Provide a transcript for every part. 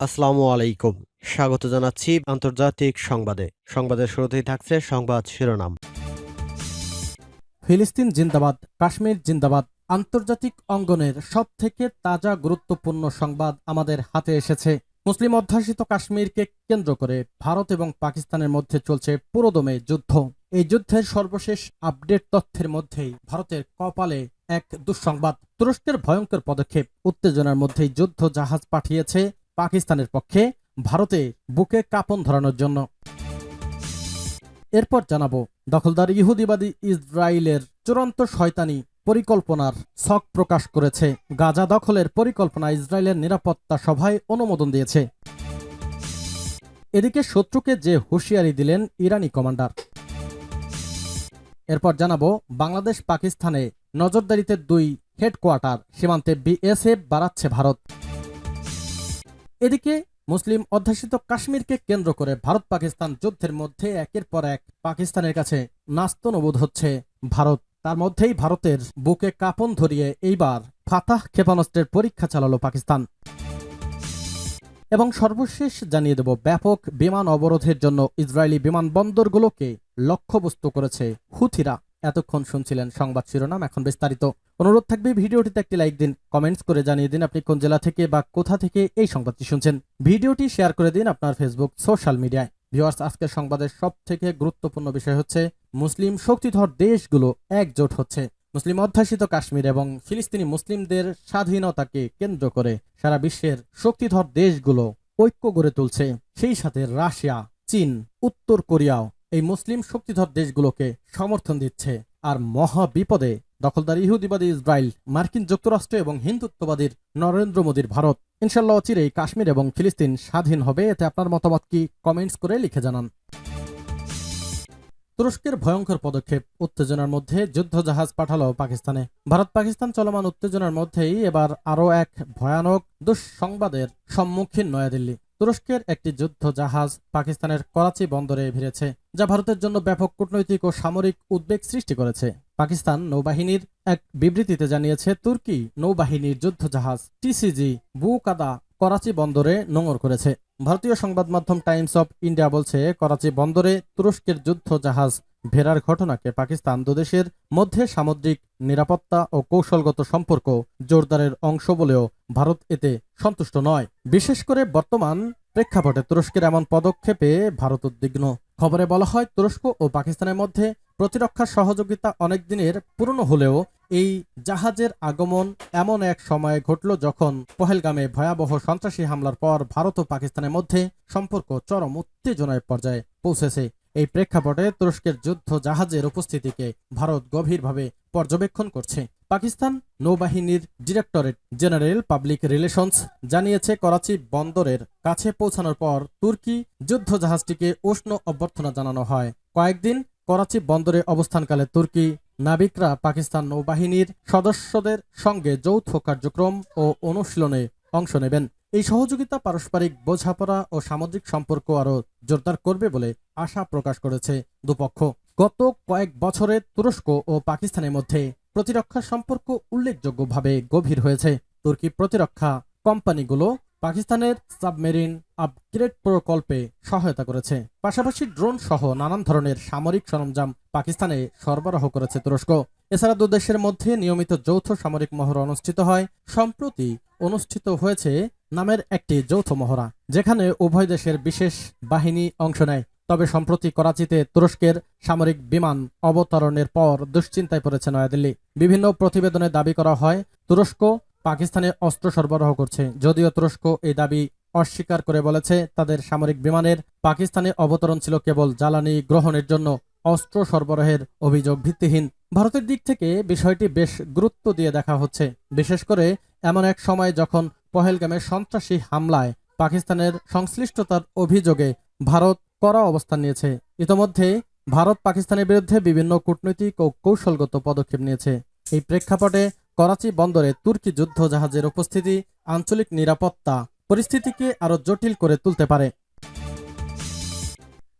আসসালামু আলাইকুম। স্বাগত জানাচ্ছি আন্তর্জাতিক সংবাদে। সংবাদের শুরুতেই থাকছে সংবাদ শিরোনাম। ফিলিস্তিন জিন্দাবাদ, কাশ্মীর জিন্দাবাদ, আন্তর্জাতিক অঙ্গনের সব থেকে তাজা গুরুত্বপূর্ণ সংবাদ আমাদের হাতে এসেছে। মুসলিম অধ্যাসিত কাশ্মীরকে কেন্দ্র করে ভারত এবং পাকিস্তানের মধ্যে চলছে পুরোদমে যুদ্ধ। এই যুদ্ধের সর্বশেষ আপডেট তথ্যের মধ্যেই ভারতের কপালে এক দুঃসংবাদ। তুরস্কের ভয়ঙ্কর পদক্ষেপ, উত্তেজনার মধ্যেই যুদ্ধ জাহাজ পাঠিয়েছে পাকিস্তানের পক্ষে ভারতে বুকে কাপন ধরানোর জন্য। এরপর জানাব, দখলদার ইহুদিবাদী ইসরায়েলের চূড়ান্ত শয়তানি পরিকল্পনার ছক প্রকাশ করেছে। গাজা দখলের পরিকল্পনা ইসরায়েলের নিরাপত্তা সভায় অনুমোদন দিয়েছে। এদিকে শত্রুকে যে হুঁশিয়ারি দিলেন ইরানি কমান্ডার। এরপর জানাব বাংলাদেশ পাকিস্তানে নজরদারিতে দুই হেডকোয়ার্টার, সীমান্তে বিএসএফ বাড়াচ্ছে ভারত। এদিকে মুসলিম অধ্যাসিত কাশ্মীরকে কেন্দ্র করে ভারত পাকিস্তান যুদ্ধের মধ্যে একের পর এক পাকিস্তানের কাছে নাস্তনবোধ হচ্ছে। ভারত তার মধ্যেই ভারতের বুকে কাপন ধরিয়ে এইবার ফাতাহ ক্ষেপণাস্ত্রের পরীক্ষা চালালো পাকিস্তান। এবং সর্বশেষ জানিয়ে দেব, ব্যাপক বিমান অবরোধের জন্য ইসরায়েলি বিমানবন্দরগুলোকে লক্ষ্যবস্তু করেছে হুথিরা। এতক্ষণ শুনছিলেন সংবাদ শিরোনাম। এখন বিস্তারিত অনুরোধ থাকবে, ভিডিওটিতে একটি লাইক দিন, কমেন্টস করে জানিয়ে দিন আপনি কোন জেলা থেকে বা কোথা থেকে এই সংবাদটি শুনছেন। ভিডিওটি শেয়ার করে দিন আপনার ফেসবুক সোশ্যাল মিডিয়ায় ভিউয়ার্স আজকের সংবাদের সব থেকে গুরুত্বপূর্ণ বিষয় হচ্ছে, মুসলিম শক্তিধর দেশগুলো একজোট হচ্ছে। মুসলিম অধ্যাসিত কাশ্মীর এবং ফিলিস্তিনি মুসলিমদের স্বাধীনতাকে কেন্দ্র করে সারা বিশ্বের শক্তিধর দেশগুলো ঐক্য গড়ে তুলছে। সেই সাথে রাশিয়া, চীন, উত্তর কোরিয়াও এই মুসলিম শক্তিধর দেশগুলোকে সমর্থন দিচ্ছে। আর মহা বিপদে দখলদার ইহুদিবাদী ইসরায়েল, মার্কিন যুক্তরাষ্ট্র এবং হিন্দুত্ববাদীর নরেন্দ্র মোদীর ভারত। ইনশাল্লাহ অচিরেই কাশ্মীর এবং ফিলিস্তিন স্বাধীন হবে। এতে আপনার মতামত কি কমেন্টস করে লিখে জানান। তুরস্কের ভয়ঙ্কর পদক্ষেপ, উত্তেজনার মধ্যে যুদ্ধ জাহাজ পাঠালো পাকিস্তানে। ভারত পাকিস্তান চলমান উত্তেজনার মধ্যেই এবার আরও এক ভয়ানক দুঃসংবাদের সম্মুখীন নয়াদিল্লি। তুরস্কের একটি যুদ্ধ জাহাজ পাকিস্তানের করাচি বন্দরে ভিড়েছে, যা ভারতের জন্য ব্যাপক কূটনৈতিক ও সামরিক উদ্বেগ সৃষ্টি করেছে। পাকিস্তান নৌবাহিনীর এক বিবৃতিতে জানিয়েছে, তুর্কি নৌবাহিনীর যুদ্ধ জাহাজ টিসিজি বুকাদা করাচি বন্দরে নোঙর করেছে। ভারতীয় সংবাদ মাধ্যম টাইমস অফ ইন্ডিয়া বলছে, করাচি বন্দরে তুরস্কের যুদ্ধ জাহাজ ভেরার ঘটনাকে পাকিস্তান দুদেশের মধ্যে সামুদ্রিক নিরাপত্তা ও কৌশলগত সম্পর্ক জোরদারের অংশ বলেও ভারত এতে সন্তুষ্ট নয়। বিশেষ করে বর্তমান প্রেক্ষাপটে তুরস্কের এমন পদক্ষেপে ভারত উদ্বিগ্ন। খবরে বলা হয়, তুরস্ক ও পাকিস্তানের মধ্যে প্রতিরক্ষা সহযোগিতা অনেক দিনের পুরনো হলেও এই জাহাজের আগমন এমন এক সময়ে ঘটল যখন পহেলগামে ভয়াবহ সন্ত্রাসী হামলার পর ভারত ও পাকিস্তানের মধ্যে সম্পর্ক চরম উত্তেজনায় পর্যায়ে পৌঁছেছে। এই প্রেক্ষাপটে তুরস্কের যুদ্ধ জাহাজের উপস্থিতিকে ভারত গভীরভাবে পর্যবেক্ষণ করছে। পাকিস্তান নৌবাহিনীর ডিরেক্টরেট জেনারেল পাবলিক রিলেশনস জানিয়েছে, করাচি বন্দরের কাছে পৌঁছানোর পর তুর্কি যুদ্ধ জাহাজটিকে উষ্ণ অভ্যর্থনা জানানো হয়। কয়েকদিন করাচি বন্দরে অবস্থানকালে তুর্কি নাবিকরা পাকিস্তান নৌবাহিনীর সদস্যদের সঙ্গে যৌথ কার্যক্রম ও অনুশীলনে অংশ নেবেন। এই সহযোগিতা পারস্পরিক বোঝাপড়া ও সামুদ্রিক সম্পর্ক আরও জোরদার করবে বলে আশা প্রকাশ করেছে দুপক্ষ। গত কয়েক বছরে তুরস্ক ও পাকিস্তানের মধ্যে প্রতিরক্ষা সম্পর্ক উল্লেখযোগ্যভাবে গভীর হয়েছে। তুর্কি প্রতিরক্ষা কোম্পানিগুলো পাকিস্তানের সাবমেরিন আপগ্রেড প্রকল্পে সহায়তা করেছে। পাশাপাশি ড্রোন সহ নানান ধরনের সামরিক সরঞ্জাম পাকিস্তানে সরবরাহ করেছে তুরস্ক। এছাড়া দুদেশের মধ্যে নিয়মিত যৌথ সামরিক মহড়া অনুষ্ঠিত হয়। সম্প্রতি অনুষ্ঠিত হয়েছে নামের একটি যৌথ মহড়া, যেখানে উভয় দেশের বিশেষ বাহিনী অংশ নেয়। তবে সম্প্রতি করাচিতে তুরস্কের সামরিক বিমান অবতরণের পর দুশ্চিন্তায় পড়েছে নয়াদিল্লি। বিভিন্ন প্রতিবেদনে দাবি করা হয়, তুরস্ক পাকিস্তানে অস্ত্র সরবরাহ করছে। যদিও তুরস্ক এই দাবি অস্বীকার করে বলেছে, তাদের সামরিক বিমানের পাকিস্তানে অবতরণ ছিল কেবল জ্বালানি গ্রহণের জন্য। অস্ত্র সরবরাহের অভিযোগ ভিত্তিহীন। ভারতের দিক থেকে বিষয়টি বেশ গুরুত্ব দিয়ে দেখা হচ্ছে। বিশেষ করে এমন এক সময় যখন পহেলগামে সন্ত্রাসী হামলায় পাকিস্তানের সংশ্লিষ্টতার অভিযোগে ভারত কড়া অবস্থান নিয়েছে। ইতোমধ্যে ভারত পাকিস্তানের বিরুদ্ধে বিভিন্ন কূটনৈতিক ও কৌশলগত পদক্ষেপ নিয়েছে। এই প্রেক্ষাপটে করাচি বন্দরে তুর্কি যুদ্ধ জাহাজের উপস্থিতি, আঞ্চলিক নিরাপত্তা পরিস্থিতিকে আরও জটিল করে তুলতে পারে।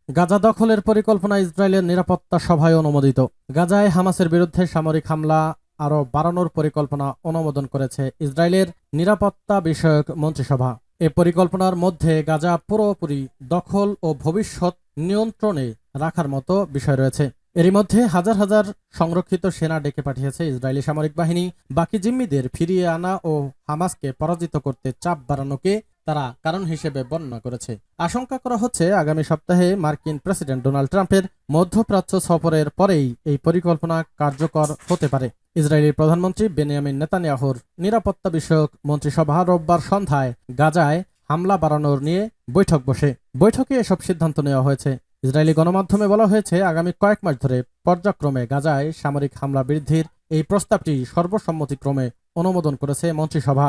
গাজা দখলের পরিকল্পনা ইসরায়েলের নিরাপত্তা সভায় অনুমোদিত। গাজায় হামাসের বিরুদ্ধে সামরিক হামলা আরও বাড়ানোর পরিকল্পনা অনুমোদন করেছে ইসরায়েলের নিরাপত্তা বিষয়ক মন্ত্রিসভা। এ পরিকল্পনার মধ্যে গাজা পুরোপুরি দখল ও ভবিষ্যৎ নিয়ন্ত্রণে রাখার মতো বিষয় রয়েছে। এরই মধ্যে হাজার হাজার সংরক্ষিত সেনা ডেকে পাঠিয়েছে ইসরায়েলি সামরিক বাহিনী। বাকি জিম্মিদের ফিরিয়ে আনা ও হামাসকে পরাজিত করতে চাপ বাড়ানোকে তারা কারণ হিসেবে বর্ণনা করেছে। আশঙ্কা করা হচ্ছে আগামী সপ্তাহে মার্কিন প্রেসিডেন্ট ডোনাল্ড ট্রাম্পের মধ্যপ্রাচ্য সফরের পরেই এই পরিকল্পনা কার্যকর হতে পারে। ইসরায়েলের প্রধানমন্ত্রী বেনিয়ামিন নেতানিয়াহুর নিরাপত্তা বিষয়ক মন্ত্রিসভা রোববার সন্ধ্যায় গাজায় হামলা বাড়ানোর নিয়ে বৈঠক বসে। বৈঠকে এসব সিদ্ধান্ত নেওয়া হয়েছে। ইসরায়েলি গণমাধ্যমে বলা হয়েছে, আগামী কয়েক মাস ধরে পর্যায়ক্রমে গাজায় সামরিক হামলা বৃদ্ধির এই প্রস্তাবটি সর্বসম্মতিক্রমে অনুমোদন করেছে মন্ত্রিসভা।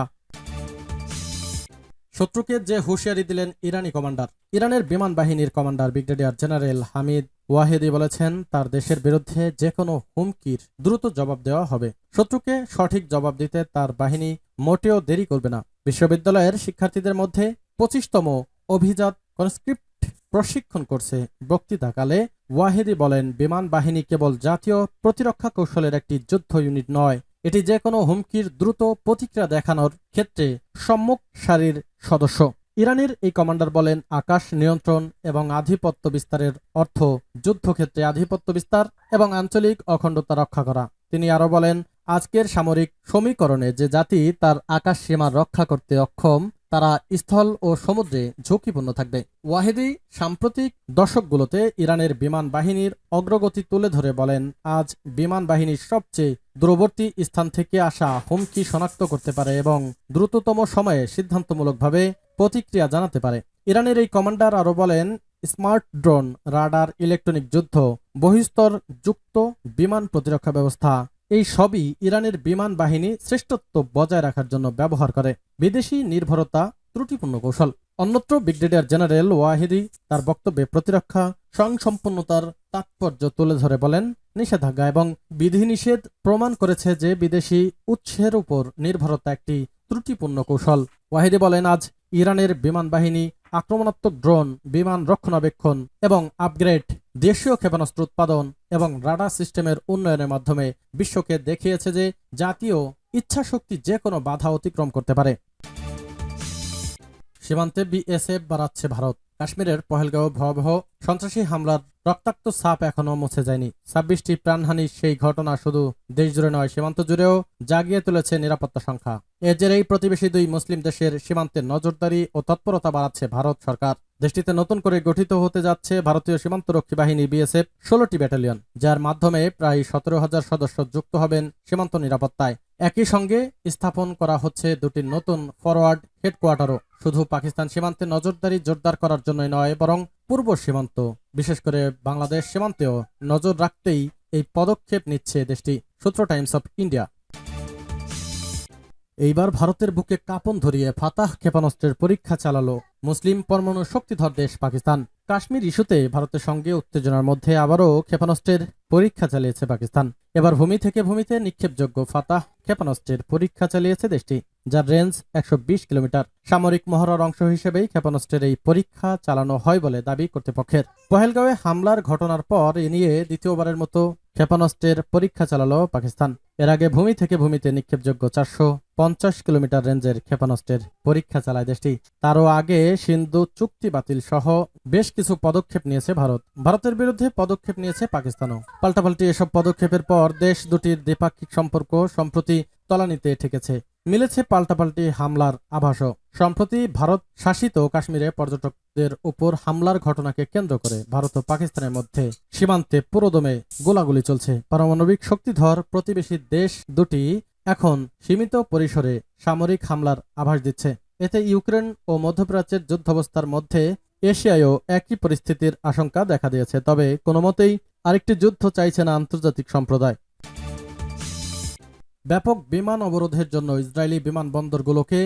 শত্রুকে যে হুঁশিয়ারি দিলেন ইরানি কমান্ডার। ইরানের বিমান বাহিনীর commander brigadier general Hamid Vahidi বলেছেন, তার দেশের বিরুদ্ধে যে কোনো হুমকির দ্রুত জবাব দেওয়া হবে। শত্রুকে সঠিক জবাব দিতে তার বাহিনী মোটেও দেরি করবে না। বিশ্ববিদ্যালয়ের শিক্ষার্থীদের মধ্যে পঁচিশতম অভিজাত কনস্ক্রিপ্ট প্রশিক্ষণ করছে। বক্তৃতাকালে ওয়াহেদি বলেন, বিমান বাহিনী কেবল জাতীয় প্রতিরক্ষা কৌশলের একটি যুদ্ধ ইউনিট নয়, এটি যে কোনো হুমকির দ্রুত প্রতিক্রিয়া দেখানোর ক্ষেত্রে সম্মুখ সারির সদস্য। ইরানের এই কমান্ডার বলেন, আকাশ নিয়ন্ত্রণ এবং আধিপত্য বিস্তারের অর্থ যুদ্ধক্ষেত্রে আধিপত্য বিস্তার এবং আঞ্চলিক অখণ্ডতা রক্ষা করা। তিনি আরও বলেন, আজকের সামরিক সমীকরণে যে জাতি তার আকাশ সীমা রক্ষা করতে অক্ষম তারা স্থল ও সমুদ্রে ঝুঁকিপূর্ণ থাকবে। ওয়াহিদি সাম্প্রতিক দশকগুলোতে ইরানের বিমান বাহিনীর অগ্রগতি তুলে ধরে বলেন, আজ বিমান বাহিনীর সবচেয়ে দূরবর্তী স্থান থেকে আসা হুমকি শনাক্ত করতে পারে এবং দ্রুততম সময়ে সিদ্ধান্তমূলকভাবে প্রতিক্রিয়া জানাতে পারে। ইরানের এই কমান্ডার আরও বলেন, স্মার্ট ড্রোন, রাডার, ইলেকট্রনিক যুদ্ধ, বহিস্তর যুক্ত বিমান প্রতিরক্ষা ব্যবস্থা এই সবই ইরানের বিমান বাহিনী শ্রেষ্ঠত্ব বজায় রাখার জন্য ব্যবহার করে। বিদেশি নির্ভরতা ত্রুটিপূর্ণ কৌশল। অন্যত্র ব্রিগেডিয়ার জেনারেল ওয়াহিদি তার বক্তব্যে প্রতিরক্ষা স্বয়ংসম্পন্নতার তাৎপর্য তুলে ধরে বলেন, নিষেধাজ্ঞা এবং বিধিনিষেধ প্রমাণ করেছে যে বিদেশি উৎসের উপর নির্ভরতা একটি ত্রুটিপূর্ণ কৌশল। ওয়াহিদি বলেন, আজ ইরানের বিমান বাহিনী আক্রমণাত্মক ড্রোন, বিমান রক্ষণাবেক্ষণ এবং আপগ্রেড, দেশীয় ক্ষেপণাস্ত্র উৎপাদন এবং রাডার সিস্টেমের উন্নয়নের মাধ্যমে বিশ্বকে দেখিয়েছে যে জাতীয় ইচ্ছাশক্তি যে কোনো বাধা অতিক্রম করতে পারে। সীমান্তে বিএসএফ বাড়াচ্ছে ভারত। কাশ্মীরের পহেলগাঁও ভয়াবহ সন্ত্রাসী হামলার রক্তাক্ত ছাপ এখনও মুছে যায়নি। ছাব্বিশটি প্রাণহানির সেই ঘটনা শুধু দেশ জুড়ে নয়, সীমান্ত জুড়েও জাগিয়ে তুলেছে নিরাপত্তা সংখ্যা। এর জেরেই প্রতিবেশী দুই মুসলিম দেশের সীমান্তে নজরদারি ও তৎপরতা বাড়াচ্ছে ভারত সরকার। দেশটিতে নতুন করে গঠিত হতে যাচ্ছে ভারতীয় সীমান্তরক্ষী বাহিনী বিএসএফ ষোলোটি ব্যাটালিয়ন, যার মাধ্যমে প্রায় সতেরো হাজার সদস্য যুক্ত হবেন সীমান্ত নিরাপত্তায়। একই সঙ্গে স্থাপন করা হচ্ছে দুটি নতুন ফরওয়ার্ড হেডকোয়ার্টারও। শুধু পাকিস্তান সীমান্তে নজরদারি জোরদার করার জন্যই নয়, বরং পূর্ব সীমান্ত। বিশেষ করে বাংলাদেশ সীমান্তেও নজর রাখতেই এই পদক্ষেপ নিচ্ছে দেশটি। সূত্র টাইমস অফ ইন্ডিয়া। এইবার ভারতের বুকে কাপন ধরিয়ে ফাতাহ ক্ষেপণাস্ত্রের পরীক্ষা চালালো মুসলিম পরমাণু শক্তিধর দেশ পাকিস্তান। কাশ্মীর ইস্যুতে ভারতের সঙ্গে উত্তেজনার মধ্যে আবারও ক্ষেপণাস্ত্রের পরীক্ষা চালিয়েছে পাকিস্তান। এবার ভূমি থেকে ভূমিতে নিক্ষেপযোগ্য ফাতাহ ক্ষেপণাস্ত্রের পরীক্ষা চালিয়েছে দেশটি, যার রেঞ্জ একশো বিশ কিলোমিটার। সামরিক মহড়ার অংশ হিসেবেই ক্ষেপণাস্ত্রের এই পরীক্ষা চালানো হয় বলে দাবি কর্তৃপক্ষের। পহেলগাঁওয়ে হামলার ঘটনার পর এ নিয়ে দ্বিতীয়বারের মতো ক্ষেপণাস্ত্রের পরীক্ষা চালালো পাকিস্তান। এর আগে ভূমি থেকে ভূমিতে নিক্ষেপযোগ্য চারশো পঞ্চাশ কিলোমিটার রেঞ্জের ক্ষেপণাস্ত্রের পরীক্ষা চালায় দেশটি। তারও আগে সিন্ধু চুক্তি বাতিল সহ বেশ কিছু পদক্ষেপ নিয়েছে ভারত। ভারতের বিরুদ্ধে পদক্ষেপ নিয়েছে পাকিস্তানও। পাল্টাপাল্টি এসব পদক্ষেপের পর দেশ দুটির দ্বিপাক্ষিক সম্পর্ক সম্প্রতি তলানিতে ঠেকেছে। মিলেছে পাল্টাপাল্টি হামলার আভাসও। সম্প্রতি ভারত শাসিত কাশ্মীরে পর্যটকদের উপর হামলার ঘটনাকে কেন্দ্র করে ভারত ও পাকিস্তানের মধ্যে সীমান্তে পুরোদমে গোলাগুলি চলছে। পারমাণবিক শক্তিধর প্রতিবেশী দেশ দুটি এখন সীমিত পরিসরে সামরিক হামলার আভাস দিচ্ছে। এতে ইউক্রেন ও মধ্যপ্রাচ্যের যুদ্ধাবস্থার মধ্যে এশিয়ায়ও একই পরিস্থিতির আশঙ্কা দেখা দিয়েছে। তবে কোনো মতেই আরেকটি যুদ্ধ চাইছে না আন্তর্জাতিক সম্প্রদায়। ব্যাপক বিমান অবরোধের জন্য ইসরায়েলি বিমানবন্দরগুলোকে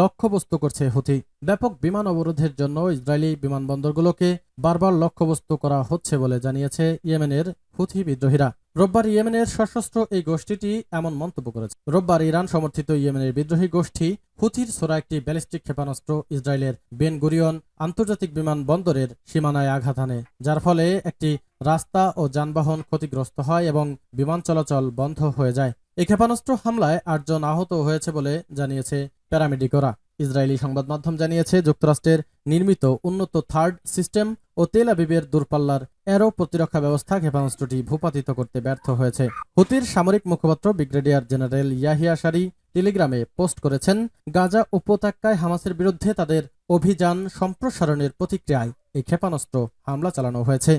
লক্ষ্যবস্তু করছে হুথি। ব্যাপক বিমান অবরোধের জন্য ইসরায়েলি বিমানবন্দরগুলোকে বারবার লক্ষ্যবস্তু করা হচ্ছে বলে জানিয়েছে ইয়েমেনের হুথি বিদ্রোহীরা। রোববার ইয়েমেনের সশস্ত্র এই গোষ্ঠীটি এমন মন্তব্য করেছে। রোববার ইরান সমর্থিত ইয়েমেনের বিদ্রোহী গোষ্ঠী হুথির সোরা একটি ব্যালিস্টিক ক্ষেপণাস্ত্র ইসরায়েলের বেন গুরিয়ন আন্তর্জাতিক বিমানবন্দরের সীমানায় আঘাত আনে যার ফলে একটি রাস্তা ও যানবাহন ক্ষতিগ্রস্ত হয় এবং বিমান চলাচল বন্ধ হয়ে যায়। এই ক্ষেপণাস্ত্র হামলায় আটজন আহত হয়েছে বলে জানিয়েছে প্যারামেডিকরা। ইসরায়েলি সংবাদ মাধ্যম জানিয়েছে, যুক্তরাষ্ট্রের নির্মিত উন্নত থার্ড সিস্টেম ও তেল আবিবের দূরপাল্লার এরো প্রতিরক্ষা ব্যবস্থা ক্ষেপণাস্ত্রটি ভূপাতিত করতে ব্যর্থ হয়েছে। হুতির সামরিক মুখপাত্র ব্রিগেডিয়ার জেনারেল ইয়াহিয়া সারি টেলিগ্রামে পোস্ট করেছেন, গাজা উপত্যকায় হামাসের বিরুদ্ধে তাদের অভিযান সম্প্রসারণের প্রতিক্রিয়ায় এই ক্ষেপণাস্ত্র হামলা চালানো হয়েছে।